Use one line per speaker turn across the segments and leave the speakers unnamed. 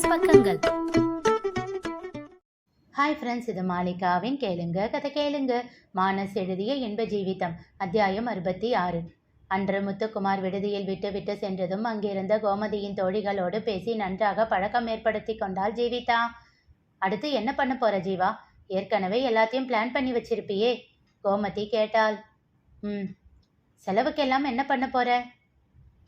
Business பக்கங்கள்.
Hi friends இது மாலிகாவின் கேளுங்க கதை கேளுங்க. மானஸ் எழுதிய இன்ப ஜீவிதம் அத்தியாயம் அறுபத்தி ஆறு. அன்று முத்துக்குமார் விடுதியில் விட்டு விட்டு சென்றதும் அங்கிருந்த கோமதியின் தோழிகளோடு பேசி நன்றாக பழக்கம் ஏற்படுத்தி கொண்டாள் ஜீவிதா. அடுத்து என்ன பண்ண போற ஜீவா? ஏற்கனவே எல்லாத்தையும் பிளான் பண்ணி வச்சிருப்பியே கோமதி கேட்டாள். ம் செலவுக்கெல்லாம் என்ன பண்ண போற?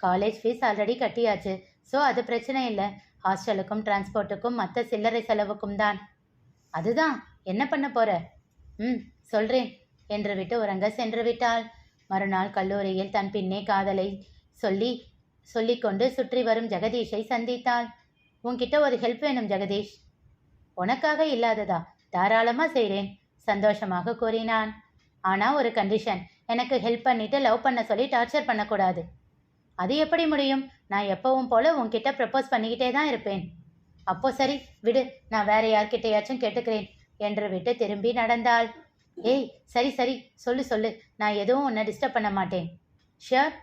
காலேஜ் ஃபீஸ் ஆல்ரெடி கட்டியாச்சு ஸோ அது பிரச்சனை இல்லை. ஹாஸ்டலுக்கும் டிரான்ஸ்போர்ட்டுக்கும் மற்ற சில்லறை செலவுக்கும் தான் அதுதான். என்ன பண்ண போற? ம் சொல்றேன் என்று விட்டு உறங்க சென்று விட்டாள். மறுநாள் கல்லூரியில் தன் பின்னே காதலை சொல்லி சொல்லிக்கொண்டு சுற்றி வரும் ஜெகதீஷை சந்தித்தாள். உன்கிட்ட ஒரு ஹெல்ப் வேணும் ஜெகதீஷ். உனக்காக இல்லாததா? தாராளமா செய்கிறேன் சந்தோஷமாக கூறினான். ஆனால் ஒரு கண்டிஷன் எனக்கு ஹெல்ப் பண்ணிட்டு லவ் பண்ண சொல்லி டார்ச்சர் பண்ணக்கூடாது. அது எப்படி முடியும்? நான் எப்பவும் போல உன்கிட்ட ப்ரப்போஸ் பண்ணிக்கிட்டே தான் இருப்பேன். அப்போ சரி விடு. நான் வேற யார்கிட்டயாச்சும் கேட்டுக்கிறேன் என்று விட்டு திரும்பி நடந்தாள். ஏய் சரி சரி. சொல்லு சொல்லு. நான் எதுவும் உன்னை டிஸ்டர்ப் பண்ண மாட்டேன். ஷியோர்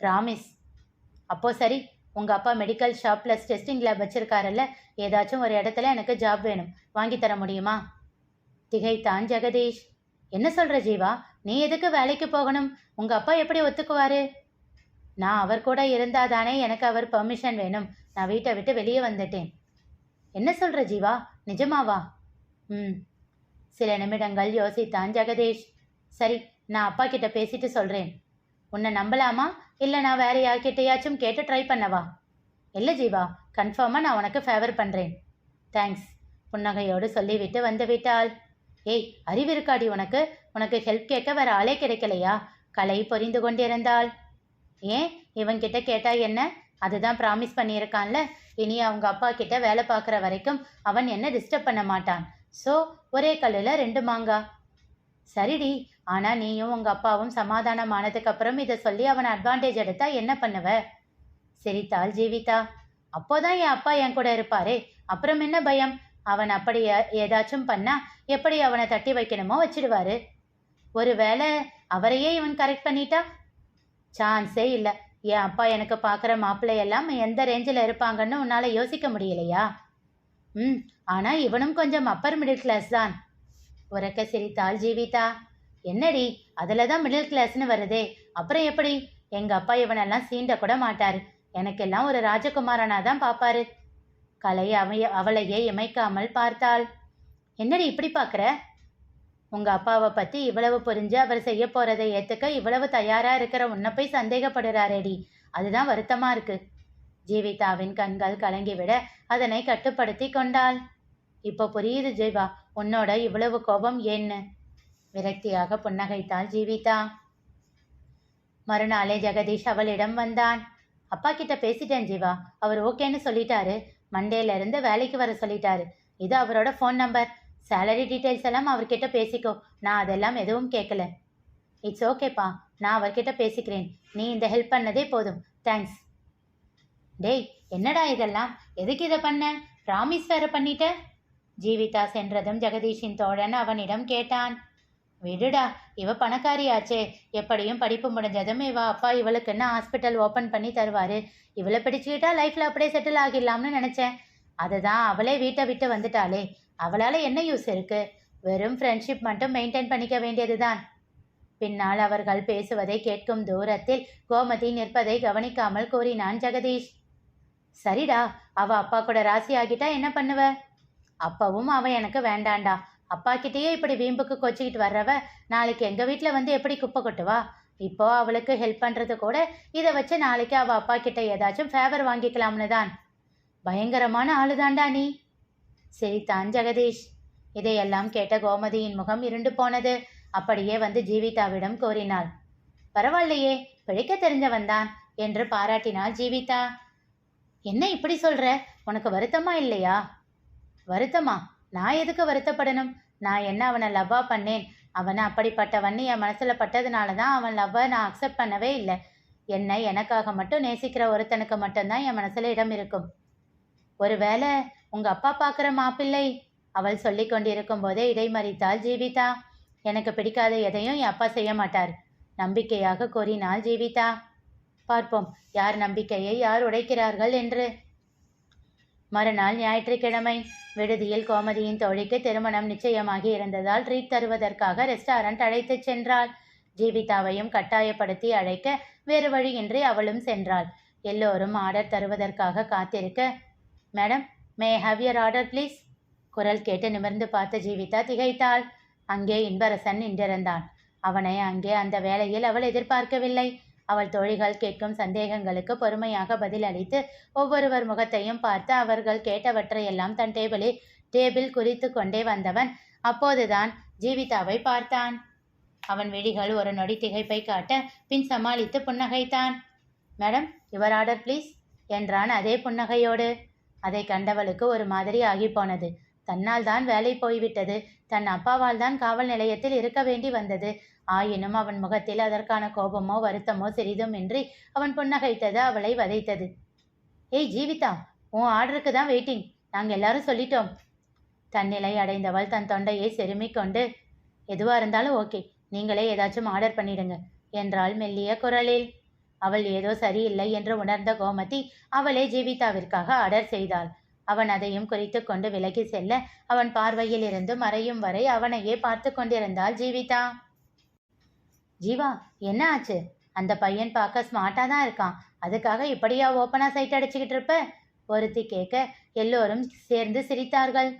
ப்ராமிஸ் அப்போ சரி உங்கள் அப்பா medical shop plus testing lab வச்சிருக்காருல்ல? ஏதாச்சும் ஒரு இடத்துல எனக்கு ஜாப் வேணும். வாங்கி தர முடியுமா? திகைத்தான் ஜெகதீஷ். என்ன சொல்கிற ஜீவா? நீ எதுக்கு வேலைக்கு போகணும்? உங்கள் அப்பா எப்படி ஒத்துக்குவாரு? நான் அவர் கூட இருந்தாதானே எனக்கு அவர் பெர்மிஷன் வேணும். நான் வீட்டை விட்டு வெளியே வந்துட்டேன். என்ன சொல்ற ஜீவா? நிஜமாவா? ம். சில நிமிடங்கள் யோசித்தான் ஜெகதீஷ். சரி நான் அப்பா கிட்ட பேசிட்டு சொல்றேன். உன்னை நம்பலாமா? இல்லை நான் வேற யார்கிட்டயாச்சும் கேட்டு ட்ரை பண்ணவா? இல்லை ஜீவா கன்ஃபார்மாக நான் உனக்கு ஃபேவர் பண்ணுறேன் தேங்க்ஸ் புன்னகையோடு சொல்லிவிட்டு வந்துவிட்டாள் ஏய் அறிவு இருக்காடி உனக்கு? உனக்கு ஹெல்ப் கேட்க வேற ஆளே கிடைக்கலையா? கலை பொரிந்து கொண்டிருந்தாள். ஏன் இவன்கிட்ட கேட்டா என்ன? அதுதான் ப்ராமிஸ் பண்ணியிருக்கான்ல. இனி அவங்க அப்பா கிட்ட வேலை பார்க்குற வரைக்கும் அவன் என்ன டிஸ்டர்ப் பண்ண மாட்டான். ஸோ ஒரே கல்லில் ரெண்டு மாங்கா. சரிடி. ஆனால் நீயும் உங்கள் அப்பாவும் சமாதானம் ஆனதுக்கு அப்புறம் இதை சொல்லி அவன் அட்வான்டேஜ் எடுத்தா என்ன பண்ணுவ? சிரித்தாள் ஜீவிதா. அப்போதான் என் அப்பா என் கூட இருப்பாரே. அப்புறம் என்ன பயம்? அவன் அப்படி ஏதாச்சும் பண்ணா எப்படி அவனை தட்டி வைக்கணுமோ வச்சிடுவாரு. ஒருவேளை அவரையே இவன் கரெக்ட் பண்ணிட்டா சான்ஸே இல்லை. என் அப்பா எனக்கு பார்க்குற மாப்பிள்ளையெல்லாம் எந்த ரேஞ்சில் இருப்பாங்கன்னு உன்னால் யோசிக்க முடியலையா? ம் ஆனால் இவனும் கொஞ்சம் அப்பர் மிடில் கிளாஸ் தான். உறக்க சிரித்தாள் ஜீவிதா. என்னடி அதில் தான் மிடில் கிளாஸ்னு வருதே. அப்புறம் எப்படி? எங்கள் அப்பா இவனெல்லாம் சீண்ட கூட மாட்டார். எனக்கெல்லாம் ஒரு ராஜகுமாரனா தான் பார்ப்பாரு கலை அவைய அவளையே இமைக்காமல் பார்த்தாள். என்னடி இப்படி பார்க்குற உங்கள் அப்பாவை பற்றி இவ்வளவு புரிஞ்சு அவர் செய்ய போகிறதை ஏற்றுக்க இவ்வளவு தயாராக இருக்கிற உன்னை போய் சந்தேகப்படுறாரேடி. அதுதான் வருத்தமாக இருக்கு. ஜீவிதாவின் கண்கள் கலங்கிவிட அதனை கட்டுப்படுத்தி கொண்டாள். இப்போ புரியுது ஜீவா உன்னோட இவ்வளவு கோபம் ஏன்னு? விரக்தியாக புன்னகைத்தாள் ஜீவிதா. மறுநாளே ஜெகதீஷ் அவளிடம் வந்தான். அப்பா கிட்ட பேசிட்டேன் ஜீவா அவர் ஓகேன்னு சொல்லிட்டாரு. மண்டேல இருந்து வேலைக்கு வர சொல்லிட்டாரு. இது அவரோட ஃபோன் நம்பர். சேலரி டீட்டெயில்ஸ் எல்லாம் அவர்கிட்ட பேசிக்கோ. நான் அதெல்லாம் எதுவும் கேட்கல இட்ஸ் ஓகேப்பா நான் அவர்கிட்ட பேசிக்கிறேன். நீ இந்த ஹெல்ப் பண்ணதே போதும். தேங்க்ஸ் டேய் என்னடா இதெல்லாம்? எதுக்கு இதை பண்ண? ப்ராமிஸ் வேற பண்ணிட்ட? ஜீவிதா சென்றதும் ஜெகதீஷின் தோழன் அவனிடம் கேட்டான். விடுடா இவ பணக்காரியாச்சே. எப்படியும் படிப்பு முடிஞ்சதும் இவ அப்பா இவளுக்குன்னு ஹாஸ்பிட்டல் ஓப்பன் பண்ணி தருவாரு. இவளை பிடிச்சிக்கிட்டா லைஃப்பில் அப்படியே செட்டில் ஆகிடலாம்னு நினச்சேன். அதுதான் அவளே வீட்டை விட்டு வந்துட்டாளே. அவளால் என்ன யூஸ் இருக்கு? வெறும் ஃப்ரெண்ட்ஷிப் மட்டும் மெயின்டைன் பண்ணிக்க வேண்டியதுதான். பின்னால் அவர்கள் பேசுவதை கேட்கும் தூரத்தில் கோமதி நிற்பதை கவனிக்காமல் கூறினான் ஜெகதீஷ். சரிடா அவ அப்பா கூட ராசி ஆகிட்டா என்ன பண்ணுவ? அப்பவும் அவன் எனக்கு வேண்டாண்டா. அப்பா கிட்டேயே இப்படி வீம்புக்கு கொச்சிக்கிட்டு வர்றவ நாளைக்கு எங்கள் வீட்டில் வந்து எப்படி குப்பை கொட்டுவா? இப்போ அவளுக்கு ஹெல்ப் பண்ணுறது கூட இதை வச்சு நாளைக்கு அவள் அப்பா கிட்ட ஏதாச்சும் ஃபேவர் வாங்கிக்கலாம்னு தான் பயங்கரமான ஆளுதாண்டா நீ. சிரித்தான் ஜெகதீஷ் இதையெல்லாம் கேட்ட கோமதியின் முகம் இருண்டு போனது. அப்படியே வந்து ஜீவிதாவிடம் கோரினாள் பரவாயில்லையே பிழைக்க தெரிஞ்சவன்தான் என்று பாராட்டினாள் ஜீவிதா. என்ன இப்படி சொல்ற? உனக்கு வருத்தமா இல்லையா? வருத்தமா? நான் எதுக்கு வருத்தப்படணும்? நான் என்ன அவனை லவ்வா பண்ணேன்? அவனை அப்படிப்பட்டவன்னு என் மனசுல பட்டதுனால தான் அவன் லவ்வை நான் அக்செப்ட் பண்ணவே இல்லை. என்னை எனக்காக மட்டும் நேசிக்கிற ஒருத்தனுக்கு மட்டும்தான் என் மனசுல இடம் இருக்கும். ஒருவேளை உங்க அப்பா பார்க்குற மாப்பிள்ளை அவள் சொல்லி கொண்டிருக்கும் போதே இடைமறித்தாள் ஜீவிதா. எனக்கு பிடிக்காத எதையும் என் அப்பா செய்ய மாட்டார். நம்பிக்கையாக கூறினாள் ஜீவிதா. பார்ப்போம் யார் நம்பிக்கையை யார் உடைக்கிறார்கள் என்று. மறுநாள் ஞாயிற்றுக்கிழமை விடுதியில் கோமதியின் தோழிக்கு திருமணம் நிச்சயமாகி இருந்ததால் ட்ரீட் தருவதற்காக ரெஸ்டாரண்ட் அழைத்துச் சென்றாள். ஜீவிதாவையும் கட்டாயப்படுத்தி அழைக்க வேறு வழியின்றி அவளும் சென்றாள். எல்லோரும் ஆர்டர் தருவதற்காக காத்திருக்க madam may have your order please குரல் கேட்டு நிமிர்ந்து பார்த்த ஜீவிதா திகைத்தாள். அங்கே இன்பரசன் நின்றிருந்தான். அவனை அங்கே அந்த வேளையில் அவள் எதிர்பார்க்கவில்லை. அவள் தோழிகள் கேட்கும் சந்தேகங்களுக்கு பொறுமையாக பதிலளித்து ஒவ்வொருவர் முகத்தையும் பார்த்து அவர்கள் கேட்டவற்றையெல்லாம் தன் டேபிளில் டேபிள் குறித்து கொண்டே வந்தவன் அப்போதுதான் ஜீவிதாவை பார்த்தான். அவன் விழிகள் ஒரு நொடி திகைப்பை காட்ட பின் சமாளித்து புன்னகைத்தான். மேடம் யுவர் ஆர்டர் ப்ளீஸ் என்றான் அதே புன்னகையோடு. அதை கண்டவளுக்கு ஒரு மாதிரி ஆகிப்போனது. போனது தன்னால் தான் வேலை போய்விட்டது. தன் அப்பாவால் தான் காவல் நிலையத்தில் இருக்க வேண்டி வந்தது. ஆயினும் அவன் முகத்தில் அதற்கான கோபமோ வருத்தமோ சிறிதும் இன்றி அவன் புன்னகைத்தது அவளை வதைத்தது. ஏய் ஜீவிதா உன் ஆர்டருக்கு தான் வெயிட்டிங். நாங்கள் எல்லாரும் சொல்லிட்டோம். தன்னிலை அடைந்தவள் தன் தொண்டையை செருமிக்கொண்டு எதுவாக இருந்தாலும் ஓகே. நீங்களே ஏதாச்சும் ஆர்டர் பண்ணிடுங்க என்றாள் மெல்லிய குரலில். அவள் ஏதோ சரியில்லை என்று உணர்ந்த கோமதி அவளே ஜீவிதாவிற்காக ஆர்டர் செய்தாள். அவன் அதையும் குறித்து கொண்டு விலகி செல்ல அவன் பார்வையில் இருந்து மறையும் வரை அவனையே பார்த்து கொண்டிருந்தாள் ஜீவிதா. ஜீவா என்ன ஆச்சு? அந்த பையன் பார்க்க ஸ்மார்ட்டாக தான் இருக்கான். அதுக்காக இப்படியா ஓப்பனாக சைட் அடிச்சுக்கிட்டு இருப்ப? ஒருத்தி கேட்க எல்லோரும் சேர்ந்து சிரித்தார்கள்.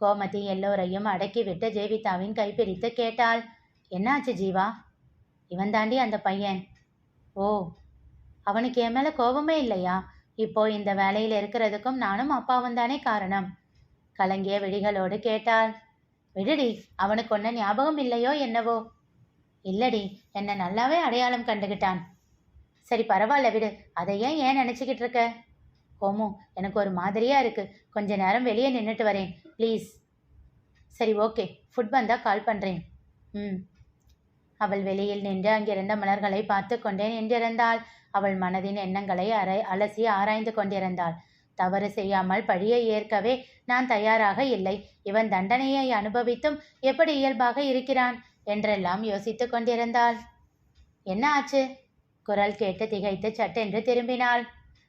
கோமதி எல்லோரையும் அடக்கிவிட்டு ஜீவிதாவின் கைப்பிடித்து கேட்டாள். என்னாச்சு ஜீவா? இவன் தாண்டி அந்த பையன். ஓ அவனுக்கு என் மேலே கோபமே இல்லையா? இப்போ இந்த வேலையில் இருக்கிறதுக்கும் நானும் அப்பாவும் தானே காரணம். கலங்கிய விழிகளோடு கேட்டாள். விடுடி அவனுக்கு ஒன்ன ஞாபகம் இல்லையோ என்னவோ? இல்லடி என்னை நல்லாவே அடையாளம் கண்டுகிட்டான். சரி பரவாயில்ல விடு. அதை ஏன் ஏன் நினச்சிக்கிட்டு இருக்க? கோமு எனக்கு ஒரு மாதிரியா இருக்கு. கொஞ்ச நேரம் வெளியே நின்றுட்டு வரேன். ப்ளீஸ். சரி ஓகே. ஃபுட் வந்தால் கால் பண்ணுறேன் ம். அவள் வெளியில் நின்று அங்கிருந்த மலர்களை பார்த்து கொண்டே நின்றிருந்தாள். அவள் மனதின் எண்ணங்களை அரை அலசி ஆராய்ந்து கொண்டிருந்தாள். தவறு செய்யாமல் பழியை ஏற்கவே நான் தயாராக இல்லை. இவன் தண்டனையை அனுபவித்தும் எப்படி இயல்பாக இருக்கிறான்? என்றெல்லாம் யோசித்துக் கொண்டிருந்தாள். என்ன ஆச்சு? குரல் கேட்டு திகைத்து சட்டென்று திரும்பினாள்.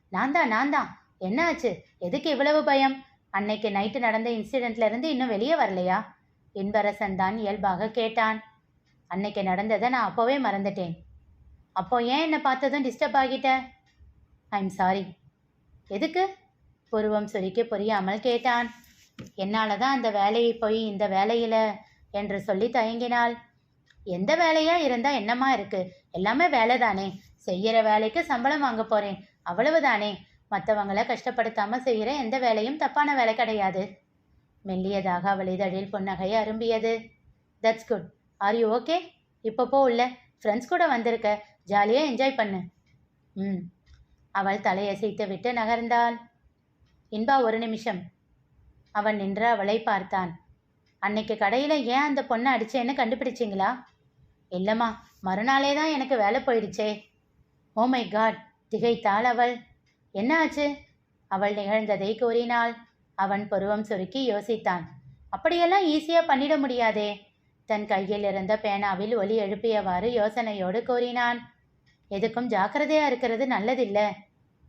நான் தான் நான் தான். என்ன ஆச்சு? எதுக்கு இவ்வளவு பயம்? அன்னைக்கு நைட்டு நடந்த இன்சிடென்ட்ல இருந்து இன்னும் வெளியே வரலையா? இன்பரசன் தான் இயல்பாக கேட்டான். அன்னைக்கு நடந்ததை நான் அப்போவே மறந்துட்டேன். அப்போ ஏன் என்னை பார்த்ததும் டிஸ்டர்ப் ஆகிட்ட? ஐம் சாரி எதுக்கு? புருவம் சுருக்கி புரியாமல் கேட்டான். என்னால் தான் அந்த வேலையை போய் இந்த வேலையில் என்று சொல்லி தயங்கினாள். எந்த வேலையாக இருந்தால் என்னமா இருக்கு? எல்லாமே வேலை தானே செய்கிற வேலைக்கு சம்பளம் வாங்க அவ்வளவு தானே மற்றவங்கள கஷ்டப்படுத்தாமல் செய்கிற எந்த வேலையும் தப்பான வேலை கிடையாது. மெல்லியதாக அவள் இதழில் புன்னகை அரும்பியது. That's good are you okay இப்போ போ உள்ள. ஃப்ரெண்ட்ஸ் கூட வந்திருக்க. ஜாலியாக என்ஜாய் பண்ணு. ம். அவள் தலையசைத்து விட்டு நகர்ந்தாள். இன்பா ஒரு நிமிஷம். அவன் நின்று அவளை பார்த்தான். அன்னைக்கு கடையில் ஏன் அந்த பொண்ணை அடிச்சேன்னு கண்டுபிடிச்சிங்களா? இல்லைம்மா மறுநாளே தான் எனக்கு வேலை போயிடுச்சே. ஓ மை காட் திகைத்தாள் அவள். என்ன ஆச்சு? அவள் நிகழ்ந்ததை கூறினாள். அவன் பருவம் சுருக்கி யோசித்தான். அப்படியெல்லாம் ஈஸியாக பண்ணிட முடியாதே. தன் கையில் இருந்த பேனாவில் ஒலி எழுப்பியவாறு யோசனையோடு கூறினான். எதுக்கும் ஜாக்கிரதையா இருக்கிறது நல்லதில்ல.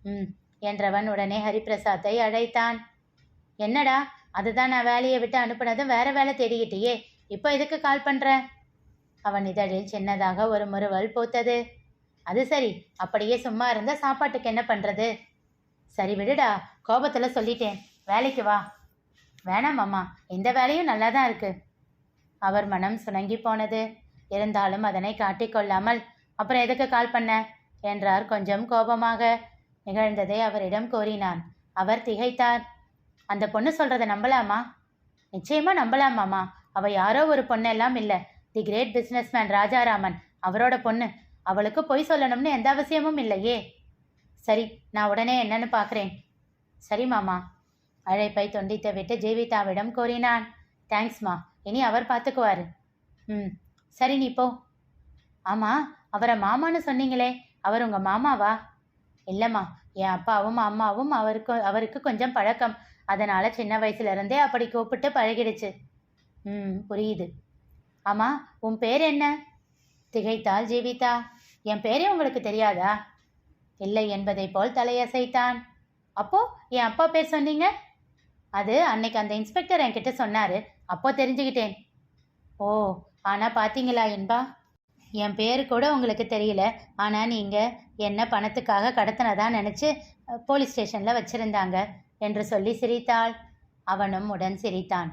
ம் என்றவன் உடனே ஹரிபிரசாத்தை அழைத்தான். என்னடா அதுதான் நான் வேலையை விட்டு அனுப்புனதும் வேற வேலை தேடிக்கிட்டியே இப்போ எதுக்கு கால் பண்ற? அவன் இதழில் சின்னதாக ஒரு முறுவல் பூத்தது. அது சரி அப்படியே சும்மா இருந்தா சாப்பாட்டுக்கு என்ன பண்றது? சரி விடுடா கோபத்துல சொல்லிட்டேன் வேலைக்கு வா. வேணாம் அம்மா இந்த வேலையும் நல்லா தான் இருக்கு. அவர் மனம் சுணங்கி போனது. இருந்தாலும் அதனை காட்டிக்கொள்ளாமல் அப்புறம் எதுக்கு கால் பண்ண? என்றார் கொஞ்சம் கோபமாக. நிகழ்ந்ததை அவரிடம் கூறினான். அவர் திகைத்தார். அந்த பொண்ணு சொல்றத நம்பலாமா? நிச்சயமா நம்பலாமாமா அவ யாரோ ஒரு பொண்ணெல்லாம் இல்லை. தி கிரேட் பிஸ்னஸ்மேன் ராஜாராமன் அவரோட பொண்ணு. அவளுக்கு பொய் சொல்லணும்னு எந்த அவசியமும் இல்லையே. சரி நான் உடனே என்னன்னு பார்க்குறேன். சரி மாமா. அழைப்பை துண்டித்து விட்டு ஜீவிதாவிடம் கூறினான். தேங்க்ஸ்மா இனி அவர் பார்த்துக்குவார். ம். சரி நீ போ. ஆமாம் அவரை மாமான்னு சொன்னீங்களே அவர் உங்கள் மாமாவா? இல்லைம்மா என் அப்பாவும் அம்மாவும் அவருக்கு அவருக்கு கொஞ்சம் பழக்கம். அதனால் சின்ன வயசுல இருந்தே அப்படி கூப்பிட்டு பழகிடுச்சு. ம் புரியுது. ஆமாம் உன் பேர் என்ன? திகைத்தாள் ஜீவிதா. என் பேரே உங்களுக்கு தெரியாதா? இல்லை என்பதை போல் தலையசைத்தான். அப்போ என் அப்பா பேர் சொன்னீங்க? அது அன்னைக்கு அந்த இன்ஸ்பெக்டர் என்கிட்ட சொன்னாரு. அப்போ தெரிஞ்சுக்கிட்டேன். ஓ ஆனா பாத்தீங்களா என்பா என் பேர் கூட உங்களுக்கு தெரியல. ஆனால் நீங்கள் என்ன பணத்துக்காக கடத்தினதா நினச்சி போலீஸ் ஸ்டேஷனில் வச்சிருந்தாங்க என்று சொல்லி சிரித்தாள். அவனும் உடன் சிரித்தான்.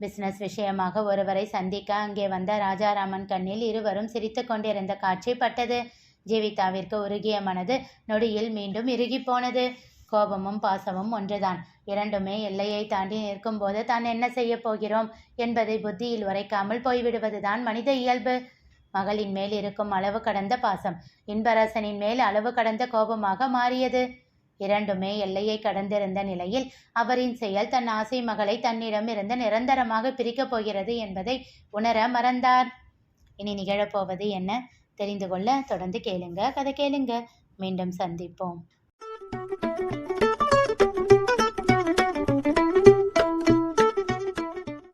பிசினஸ் விஷயமாக ஒருவரை சந்திக்க அங்கே வந்த ராஜாராமன் கண்ணில் இருவரும் சிரித்து கொண்டிருந்த காட்சி பட்டது. ஜீவிதாவிற்கு உருகிய மனது நொடியில் மீண்டும் இறுகி போனது. கோபமும் பாசமும் ஒன்றுதான். இரண்டுமே எல்லையை தாண்டி நிற்கும்போது தான் என்ன செய்ய போகிறோம் என்பதை புத்தியில் உரைக்காமல் போய்விடுவதுதான் மனித இயல்பு. மகளின் மேல் இருக்கும் அளவு கடந்த பாசம். இன்பரசனின் மேல் அளவு கடந்த கோபமாக மாறியது. இரண்டுமே எல்லையை கடந்திருந்த நிலையில் அவரின் செயல் தன் ஆசை மகளை தன்னிடமிருந்து நிரந்தரமாக பிரிக்கப் போகிறது என்பதை உணர மறந்தார். இனி நிகழப்போவது என்ன? தெரிந்து கொள்ள தொடர்ந்து கேளுங்க. கதை கேளுங்க. மீண்டும் சந்திப்போம்.